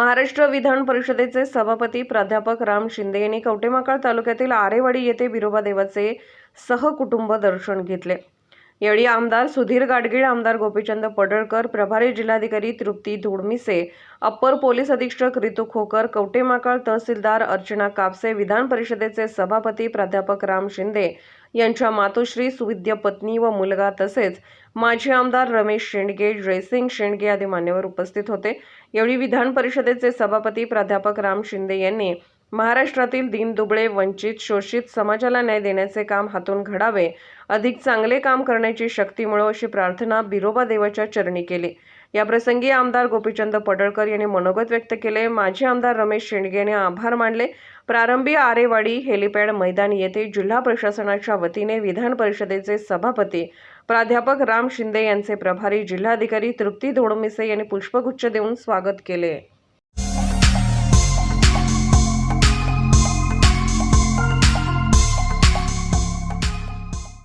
महाराष्ट्र विधान परिषदेचे सभापती प्राध्यापक राम शिंदे यांनी कवटेमाकाळ तालुक्यातील आरेवाडी येथे विरोबा देवाचे सहकुटुंब दर्शन घेतले. यावेळी आमदार सुधीर गाडगीळ आमदार गोपीचंद पडळकर प्रभारी जिल्हाधिकारी तृप्ती धोडमिसे अप्पर पोलीस अधीक्षक रितू खोकर कवटेमाकाळ तहसीलदार अर्चना कापसे विधान परिषदेचे सभापती प्राध्यापक राम शिंदे यांच्या मातोश्री सुविद्य पत्नी व मुलगा तसेच माजी आमदार रमेश शेंडगे जयसिंग शेंडगे आदी मान्यवर उपस्थित होते. यावेळी विधान परिषदेचे सभापती प्राध्यापक राम शिंदे यांनी महाराष्ट्रातील दीनदुबळे वंचित शोषित समाजाला न्याय देण्याचे काम हातून घडावे अधिक चांगले काम करण्याची शक्ती मिळो अशी प्रार्थना बिरोबा देवाच्या चरणी केली. याप्रसंगी आमदार गोपीचंद पडळकर यांनी मनोगत व्यक्त केले. माजी आमदार रमेश शेंडगे यांनी आभार मानले. प्रारंभी आरेवाडी हेलिपॅड मैदान येथे जिल्हा प्रशासनाच्या वतीने विधान परिषदेचे सभापती प्राध्यापक राम शिंदे यांचे प्रभारी जिल्हाधिकारी तृप्ती धोडमिसे यांनी पुष्पगुच्छ देऊन स्वागत केले.